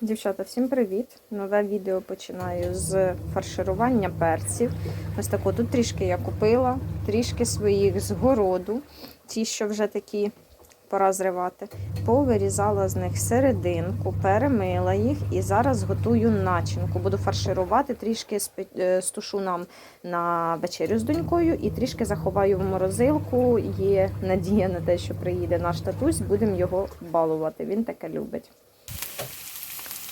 Дівчата, всім привіт! Нове відео починаю з фарширування перців. Ось таку тут трішки я купила, трішки своїх з городу, ті, що вже такі пора зривати. Повирізала з них серединку, перемила їх і зараз готую начинку. Буду фарширувати, трішки спе- е, стушу нам на вечерю з донькою і трішки заховаю в морозилку. Є надія на те, що приїде наш татусь, будемо його балувати. Він таке любить.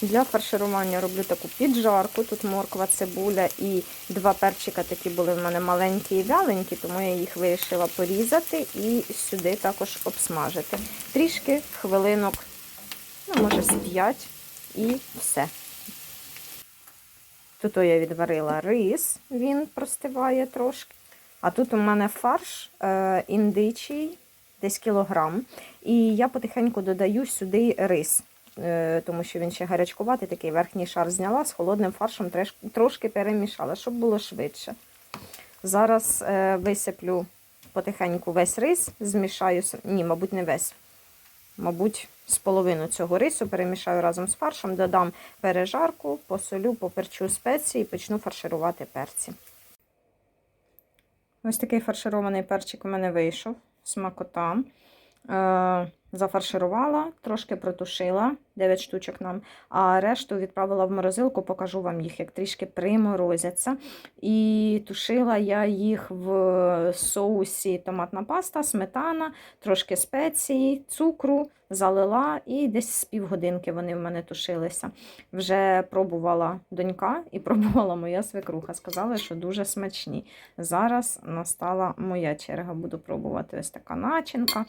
Для фарширування роблю таку піджарку. Тут морква, цибуля і два перчика такі були в мене маленькі і вяленькі, тому я їх вирішила порізати і сюди також обсмажити. Трішки хвилинок, ну, може, з 5 і все. Тут я відварила рис, він простиває трошки. А тут у мене фарш е, індичий, десь кілограм. І я потихеньку додаю сюди рис тому що він ще гарячкуватий, такий верхній шар зняла, з холодним фаршем трошки перемішала, щоб було швидше. Зараз е, висиплю потихеньку весь рис, змішаю, ні, мабуть, не весь. Мабуть, з половину цього рису перемішаю разом з фаршем, додам пережарку, посолю, поперчу спеції і почну фарширувати перці. Ось такий фарширований перчик у мене вийшов. Смакота. Зафарширувала, трошки протушила 9 штучок нам, а решту відправила в морозилку, покажу вам їх, як трішки приморозяться. І тушила я їх в соусі томатна паста, сметана, трошки спеції, цукру, залила і десь з півгодинки вони в мене тушилися. Вже пробувала донька і пробувала моя свекруха. Сказали, що дуже смачні. Зараз настала моя черга. Буду пробувати ось така начинка.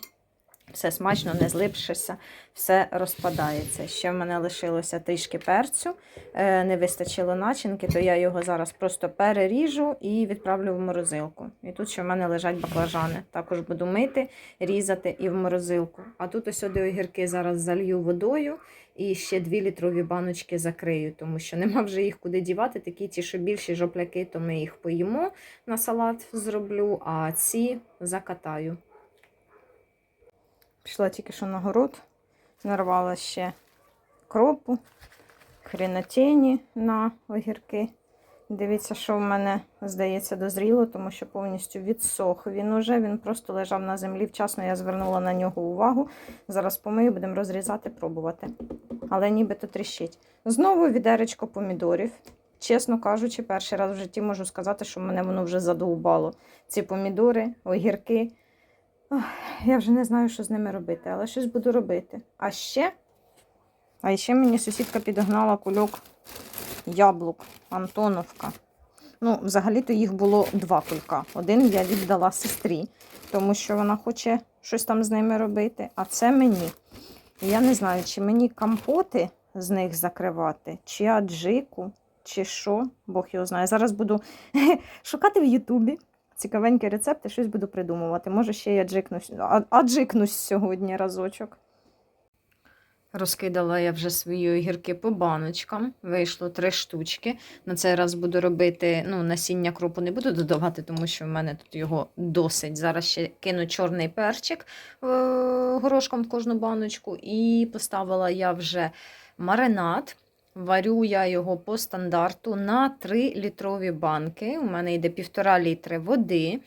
Все смачно, не злипшися, все розпадається. Ще в мене лишилося трішки перцю, е, не вистачило начинки, то я його зараз просто переріжу і відправлю в морозилку. І тут ще в мене лежать баклажани. Також буду мити, різати і в морозилку. А тут ось сюди огірки зараз залью водою і ще 2 літрові баночки закрию, тому що нема вже їх куди дівати. Такі ті, що більші жопляки, то ми їх поїмо на салат зроблю, а ці закатаю. Пішла тільки що на город, нарвала ще кропу, хренотені на огірки. Дивіться, що в мене, здається, дозріло, тому що повністю відсох він уже. Він просто лежав на землі. Вчасно я звернула на нього увагу. Зараз помию, будемо розрізати, пробувати. Але нібито тріщить. Знову відеречко помідорів. Чесно кажучи, перший раз в житті можу сказати, що мене воно вже задовбало. Ці помідори, огірки. Я вже не знаю, що з ними робити, але щось буду робити. А ще, а ще мені сусідка підогнала кульок яблук Антоновка. Ну, взагалі-то їх було два кулька. Один я віддала сестрі, тому що вона хоче щось там з ними робити, а це мені. Я не знаю, чи мені компоти з них закривати, чи аджику, чи що, Бог його знає. Зараз буду шукати в Ютубі цікавенькі рецепти, щось буду придумувати. Може, ще я аджикнусь, а- аджикнусь сьогодні разочок. Розкидала я вже свої огірки по баночкам. Вийшло три штучки. На цей раз буду робити ну, насіння кропу не буду додавати, тому що в мене тут його досить. Зараз ще кину чорний перчик е, горошком в кожну баночку. І поставила я вже маринад. Варю я його по стандарту на 3 літрові банки. У мене йде 1,5 літри води.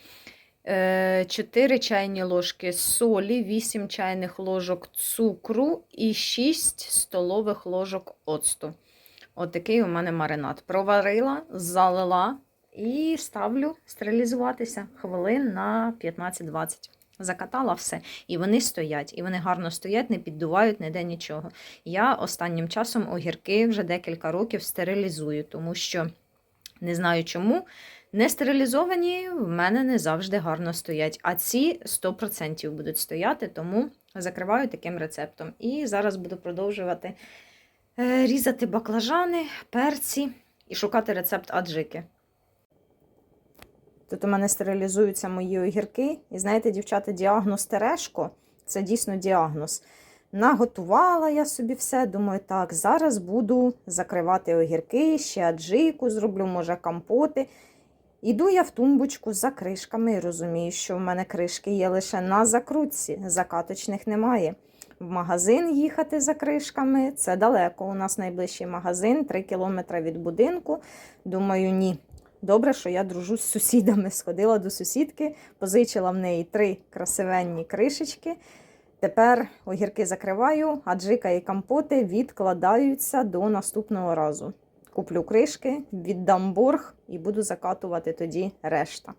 4 чайні ложки солі, 8 чайних ложок цукру і 6 столових ложок оцту. Отакий у мене маринад. Проварила, залила і ставлю стерилізуватися хвилин на 15-20. Закатала все. І вони стоять, і вони гарно стоять, не піддувають ніде нічого. Я останнім часом огірки вже декілька років стерилізую, тому що не знаю чому. Не стерилізовані в мене не завжди гарно стоять, а ці 100% будуть стояти, тому закриваю таким рецептом. І зараз буду продовжувати е, різати баклажани, перці і шукати рецепт аджики. Тут у мене стерилізуються мої огірки. І знаєте, дівчата, діагноз терешко це дійсно діагноз. Наготувала я собі все, думаю, так, зараз буду закривати огірки, ще аджику зроблю, може, компоти. Іду я в тумбочку за кришками і розумію, що в мене кришки є лише на закрутці, закаточних немає. в магазин їхати за кришками. Це далеко. У нас найближчий магазин 3 кілометри від будинку. Думаю, ні. Добре, що я дружу з сусідами. Сходила до сусідки, позичила в неї три красивенні кришечки. Тепер огірки закриваю, а джика і компоти відкладаються до наступного разу. Куплю кришки, віддам борг і буду закатувати тоді решта.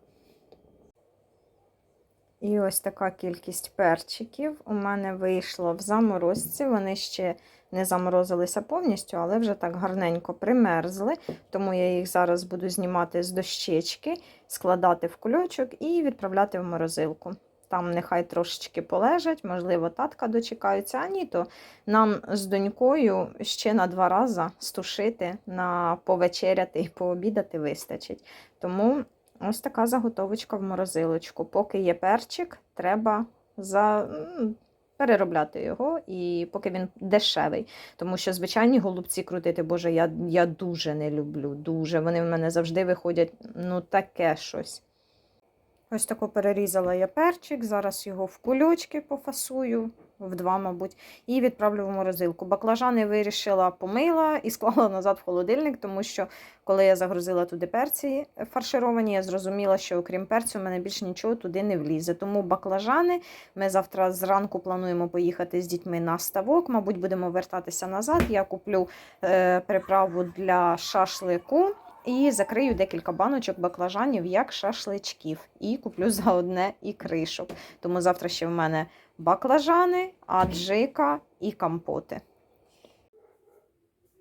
І ось така кількість перчиків у мене вийшло в заморозці. Вони ще не заморозилися повністю, але вже так гарненько примерзли. Тому я їх зараз буду знімати з дощечки, складати в кульочок і відправляти в морозилку. Там нехай трошечки полежать, можливо, татка дочекаються, а ні, то нам з донькою ще на два рази стушити, на повечеряти і пообідати вистачить. Тому ось така заготовочка в морозилочку. Поки є перчик, треба за... переробляти його, і поки він дешевий. Тому що звичайні голубці крутити, боже, я, я дуже не люблю. Дуже. Вони в мене завжди виходять, ну, таке щось. Ось тако перерізала я перчик, зараз його в кульочки пофасую, в два, мабуть, і відправлю в морозилку. Баклажани вирішила помила і склала назад в холодильник, тому що коли я загрузила туди перці фаршировані, я зрозуміла, що окрім перцю, в мене більше нічого туди не влізе. Тому баклажани ми завтра зранку плануємо поїхати з дітьми на ставок. Мабуть, будемо вертатися назад. Я куплю е, приправу для шашлику. І закрию декілька баночок баклажанів як шашличків. І куплю за одне і кришок. Тому завтра ще в мене баклажани, аджика і компоти.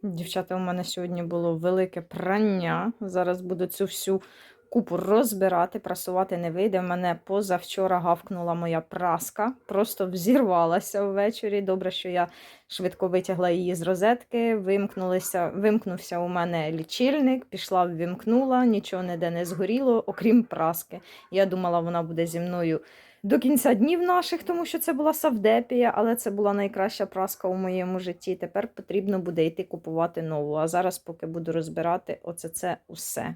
Дівчата, у мене сьогодні було велике прання. Зараз буду цю всю купу розбирати, прасувати не вийде. В мене позавчора гавкнула моя праска, просто взірвалася ввечері. Добре, що я швидко витягла її з розетки, вимкнулися, вимкнувся у мене лічильник, пішла, ввімкнула, нічого ніде не згоріло, окрім праски. Я думала, вона буде зі мною. До кінця днів наших, тому що це була Савдепія, але це була найкраща праска у моєму житті. Тепер потрібно буде йти купувати нову. А зараз, поки буду розбирати, оце це усе.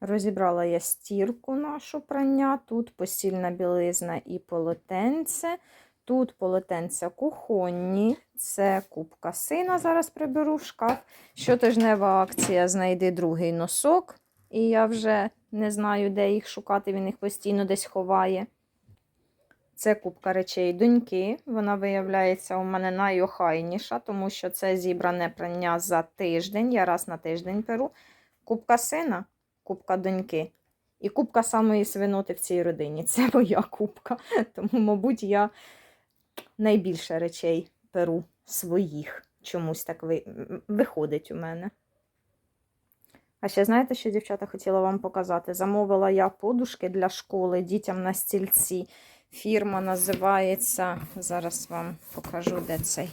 Розібрала я стірку нашу прання. Тут постільна білизна і полотенце. Тут полотенця кухонні, це кубка сина. Зараз приберу в шкаф. Щотижнева акція знайди другий носок. І я вже не знаю, де їх шукати, він їх постійно десь ховає. Це кубка речей доньки. Вона виявляється у мене найохайніша, тому що це зібране прання за тиждень. Я раз на тиждень перу. Кубка сина, кубка доньки. І кубка самої свиноти в цій родині. Це моя кубка. Тому, мабуть, я найбільше речей перу своїх. Чомусь так ви... виходить у мене. А ще знаєте, що дівчата хотіла вам показати? Замовила я подушки для школи дітям на стільці. Фірма називається. Зараз вам покажу, де цей.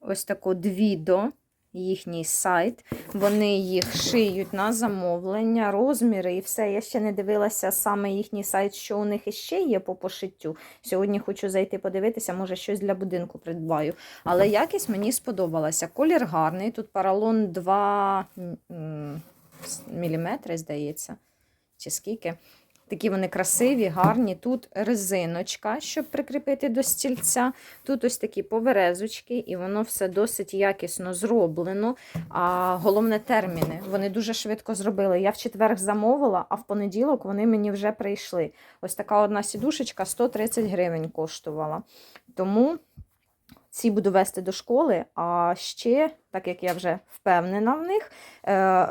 Ось таку Двідо, їхній сайт. Вони їх шиють на замовлення, розміри і все. Я ще не дивилася саме їхній сайт, що у них іще є по пошиттю. Сьогодні хочу зайти подивитися, може щось для будинку придбаю. Але якість мені сподобалася. Колір гарний. Тут паралон 2 мм, здається. Чи скільки. Такі вони красиві, гарні. Тут резиночка, щоб прикріпити до стільця. Тут ось такі поверезочки, і воно все досить якісно зроблено. А головне терміни. Вони дуже швидко зробили. Я в четвер замовила, а в понеділок вони мені вже прийшли. Ось така одна сідушечка 130 гривень коштувала. Тому. Ці буду вести до школи, а ще, так як я вже впевнена в них, е,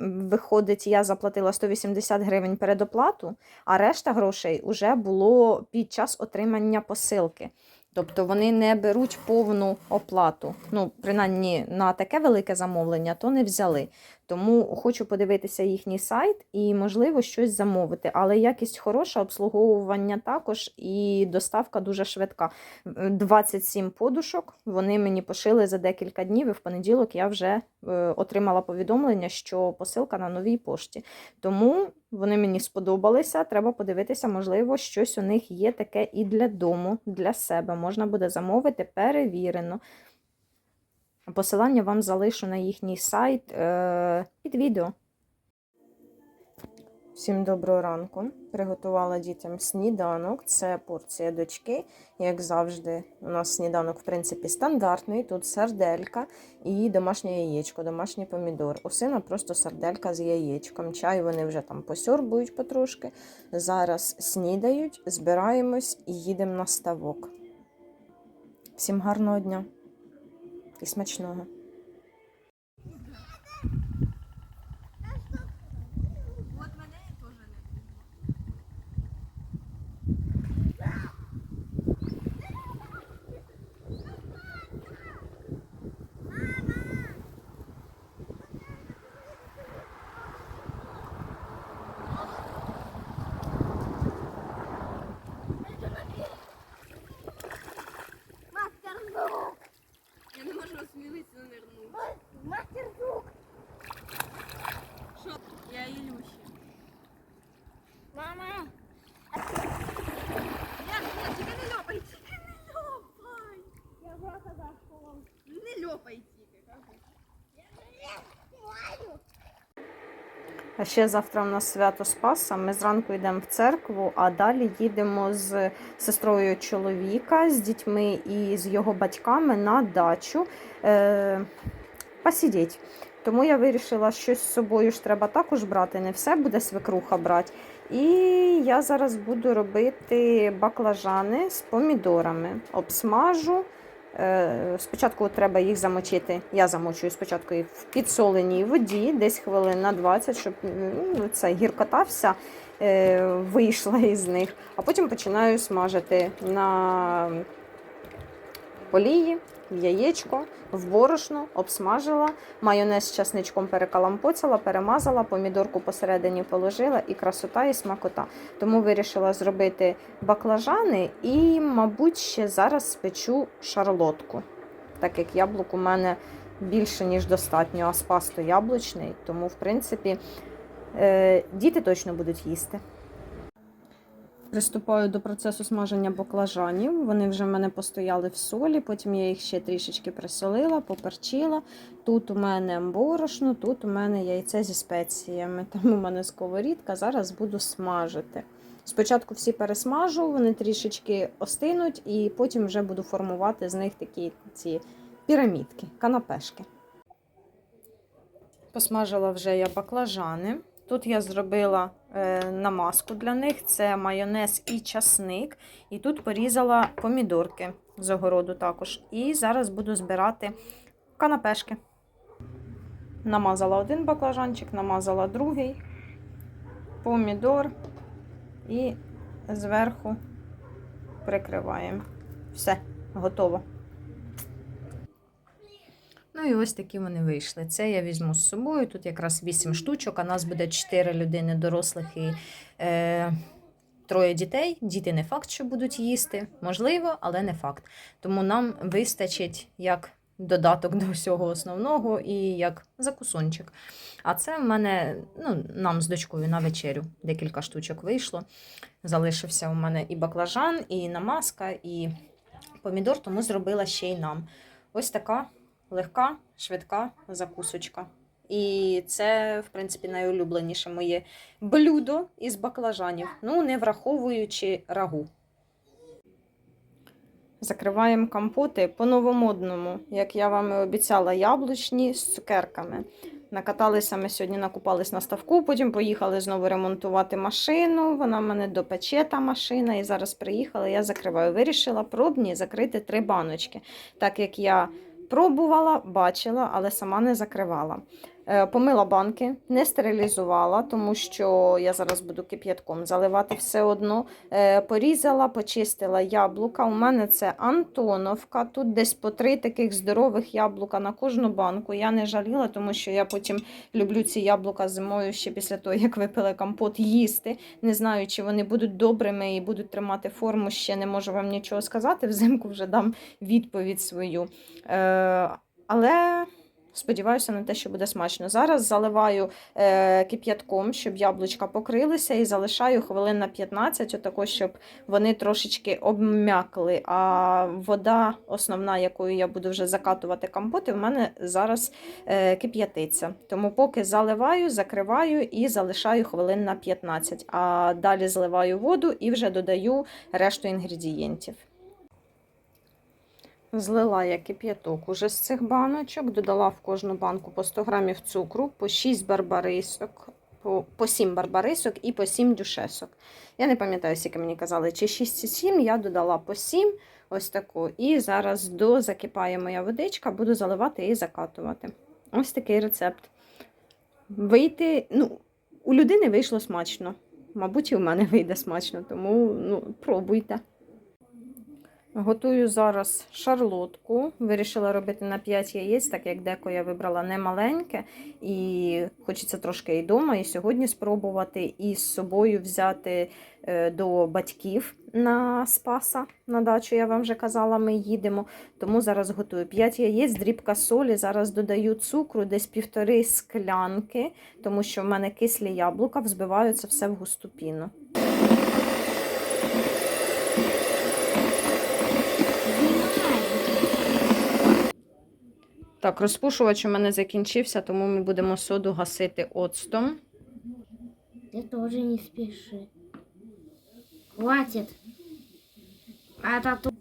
виходить, я заплатила 180 гривень передоплату, а решта грошей вже було під час отримання посилки. Тобто вони не беруть повну оплату. Ну, принаймні на таке велике замовлення, то не взяли. Тому хочу подивитися їхній сайт і, можливо, щось замовити. Але якість хороша, обслуговування також і доставка дуже швидка. 27 подушок вони мені пошили за декілька днів, і в понеділок я вже е, отримала повідомлення, що посилка на новій пошті. Тому вони мені сподобалися. Треба подивитися, можливо, щось у них є таке і для дому, для себе. Можна буде замовити перевірено. Посилання вам залишу на їхній сайт е, під відео. Всім доброго ранку. Приготувала дітям сніданок. Це порція дочки. Як завжди, у нас сніданок, в принципі, стандартний. Тут сарделька і домашнє яєчко, домашній помідор. У сина просто сарделька з яєчком. Чай вони вже там посьорбують потрошки. Зараз снідають, збираємось і їдемо на ставок. Всім гарного дня і смачного. Вот мене теж не Мастерзук! Я не можу осмілитися нирнути. Мастерзук! Що? Я Ілюші. Мама! Я, я, тільки не льопай, тільки не льопай. Я просто зашел. Не льопай тільки, кажу. А ще завтра у нас свято Спаса. Ми зранку йдемо в церкву, а далі їдемо з сестрою чоловіка, з дітьми і з його батьками на дачу е, посидіти. Тому я вирішила, що з собою ж треба також брати. Не все буде свекруха брати. І я зараз буду робити баклажани з помідорами. Обсмажу. Е, Спочатку треба їх замочити. Я замочую спочатку їх в підсоленій воді, десь хвилин на 20, щоб ну, ця гіркота вся е, вийшла із них. А потім починаю смажити на олії, яєчко, в борошно, обсмажила, майонез з часничком перекалампоцала, перемазала, помідорку посередині положила і красота, і смакота. Тому вирішила зробити баклажани і, мабуть, ще зараз спечу шарлотку. Так як яблук у мене більше, ніж достатньо, а спас то яблучний, тому, в принципі, е, діти точно будуть їсти. Приступаю до процесу смаження баклажанів. Вони вже в мене постояли в солі, потім я їх ще трішечки присолила, поперчила. Тут у мене борошно, тут у мене яйце зі спеціями. Там у мене сковорідка. Зараз буду смажити. Спочатку всі пересмажу, вони трішечки остинуть, і потім вже буду формувати з них такі ці пірамідки, канапешки. Посмажила вже я баклажани. Тут я зробила е, намазку для них: це майонез і часник. І тут порізала помідорки з огороду також. І зараз буду збирати канапешки. Намазала один баклажанчик, намазала другий, помідор і зверху прикриваємо. Все, готово. Ну і ось такі вони вийшли. Це я візьму з собою. Тут якраз 8 штучок, а нас буде 4 людини дорослих і е, троє дітей. Діти не факт, що будуть їсти. Можливо, але не факт. Тому нам вистачить як додаток до всього основного і як закусончик. А це в мене, ну, нам з дочкою на вечерю декілька штучок вийшло. Залишився у мене і баклажан, і намазка, і помідор, тому зробила ще й нам. Ось така легка, швидка закусочка. І це, в принципі, найулюбленіше моє блюдо із баклажанів, ну, не враховуючи рагу. Закриваємо компоти по-новомодному, як я вам і обіцяла, яблучні з цукерками. Накаталися ми сьогодні, накупались на ставку, потім поїхали знову ремонтувати машину. Вона в мене допече та машина. І зараз приїхала, я закриваю. Вирішила пробні закрити три баночки, так як я пробувала, бачила, але сама не закривала. Е, Помила банки, не стерилізувала, тому що я зараз буду кип'ятком заливати все одно. Е, Порізала, почистила яблука. У мене це Антоновка. Тут десь по три таких здорових яблука на кожну банку. Я не жаліла, тому що я потім люблю ці яблука зимою ще після того, як випили компот, їсти. Не знаю, чи вони будуть добрими і будуть тримати форму. Ще не можу вам нічого сказати. Взимку вже дам відповідь свою. Е, Але Сподіваюся на те, що буде смачно. Зараз заливаю е, кип'ятком, щоб яблучка покрилися, і залишаю хвилин на 15, отако, щоб вони трошечки обм'якли. А вода, основна, якою я буду вже закатувати компоти, в мене зараз е, кип'ятиться. Тому поки заливаю, закриваю і залишаю хвилин на 15. А далі зливаю воду і вже додаю решту інгредієнтів. Злила я кип'яток уже з цих баночок, додала в кожну банку по 100 грамів цукру, по 6 барбарисок, по, по 7 барбарисок і по 7 дюшесок. Я не пам'ятаю, скільки мені казали, чи 6 чи 7, я додала по 7, ось таку. І зараз до закипає моя водичка, буду заливати і закатувати. Ось такий рецепт. Вийти, ну, у людини вийшло смачно. Мабуть, і в мене вийде смачно, тому ну, пробуйте. Готую зараз шарлотку. Вирішила робити на 5 яєць, так як деко я вибрала не маленьке, і хочеться трошки і вдома, і сьогодні спробувати і з собою взяти е, до батьків на Спаса на дачу. Я вам вже казала, ми їдемо. Тому зараз готую 5 яєць, дрібка солі. Зараз додаю цукру, десь півтори склянки, тому що в мене кислі яблука, взбиваю це все в густу піну. Так, розпушувач у мене закінчився, тому ми будемо соду гасити оцтом. Ты тоже не спеши. Хватит. А это.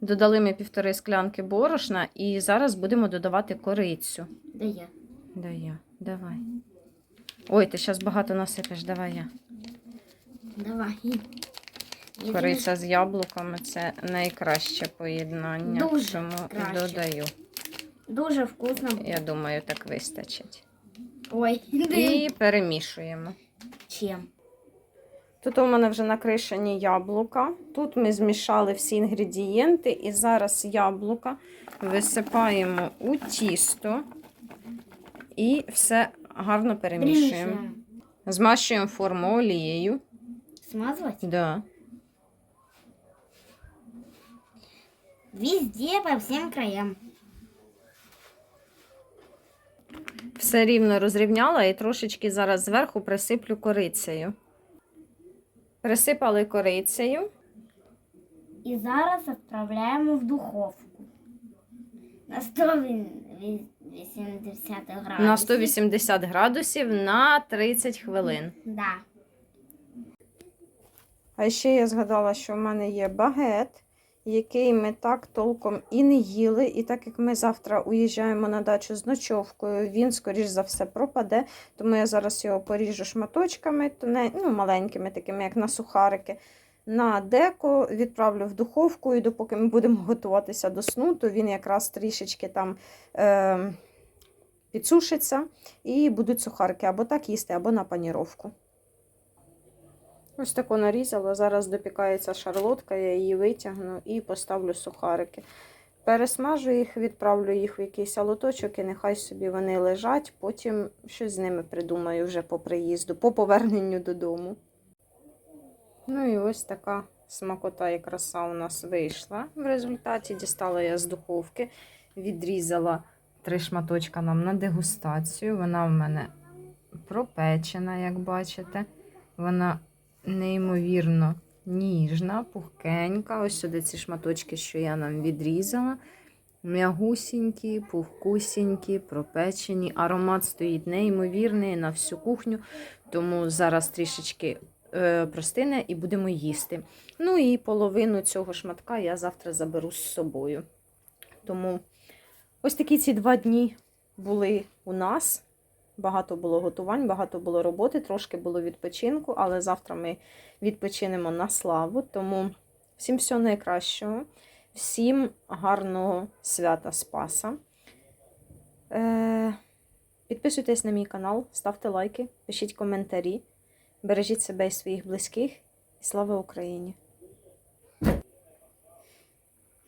Додали ми півтори склянки борошна і зараз будемо додавати корицю. Да я. Да я, давай. Ой, ти зараз багато насипеш, давай я. Давай. Кориця з яблуками це найкраще поєднання. Дуже тому краще. додаю. Дуже вкусно. Я думаю, так вистачить. Ой. І перемішуємо. Чем? Тут у мене вже накришені яблука. Тут ми змішали всі інгредієнти, і зараз яблука висипаємо у тісто і все гарно перемішуємо. Перемешиваем. Змащуємо форму олією. Смазывать? Да. Везде, по всем краям. Все рівно розрівняла і трошечки зараз зверху присиплю корицею. Присипали корицею. И зараз отправляем в духовку. На 180 градусов. На 180 градусів на 30 хвилин. Да. А ще я згадала, що в мене є багет, який ми так толком і не їли. І так як ми завтра уїжджаємо на дачу з ночовкою, він, скоріш за все, пропаде. Тому я зараз його поріжу шматочками, ну, маленькими, такими, як на сухарики. На деко відправлю в духовку, і допоки ми будемо готуватися до сну, то він якраз трішечки там е, підсушиться і будуть сухарики або так їсти, або на паніровку. Ось таку нарізала. Зараз допікається шарлотка, я її витягну і поставлю сухарики. Пересмажу їх, відправлю їх в якийсь лоточок і нехай собі вони лежать. Потім щось з ними придумаю вже по приїзду, по поверненню додому. Ну і ось така смакота і краса у нас вийшла. В результаті дістала я з духовки, відрізала три шматочка нам на дегустацію. Вона в мене пропечена, як бачите. Вона неймовірно ніжна, пухкенька. Ось сюди ці шматочки, що я нам відрізала. М'ягусінькі, пухкусінькі, пропечені. Аромат стоїть неймовірний на всю кухню, тому зараз трішечки е, простине і будемо їсти. Ну і половину цього шматка я завтра заберу з собою. Тому ось такі ці два дні були у нас. Багато було готувань, багато було роботи, трошки було відпочинку, але завтра ми відпочинемо на славу. Тому всім всього найкращого, всім гарного свята Спаса. Е, підписуйтесь на мій канал, ставте лайки, пишіть коментарі, бережіть себе і своїх близьких. І слава Україні!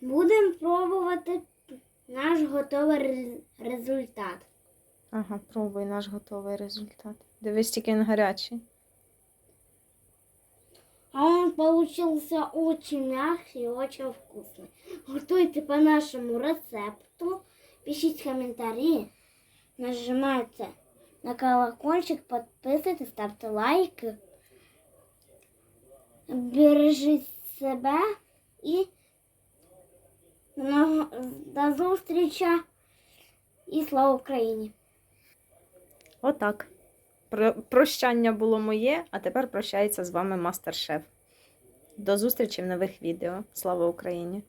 Будемо пробувати наш готовий результат. Ага, пробуй наш готовий результат. Дивись, тільки він гарячий. А он получился очень мягкий и очень вкусный. Готуйте по нашему рецепту Пишіть коментарі, нажимайте на колокольчик, підписуйтесь, ставте лайки. Бережіть себе і до зустрічі і слава Україні! Отак. Про- Прощання було моє, а тепер прощається з вами мастер-шеф. До зустрічі в нових відео. Слава Україні!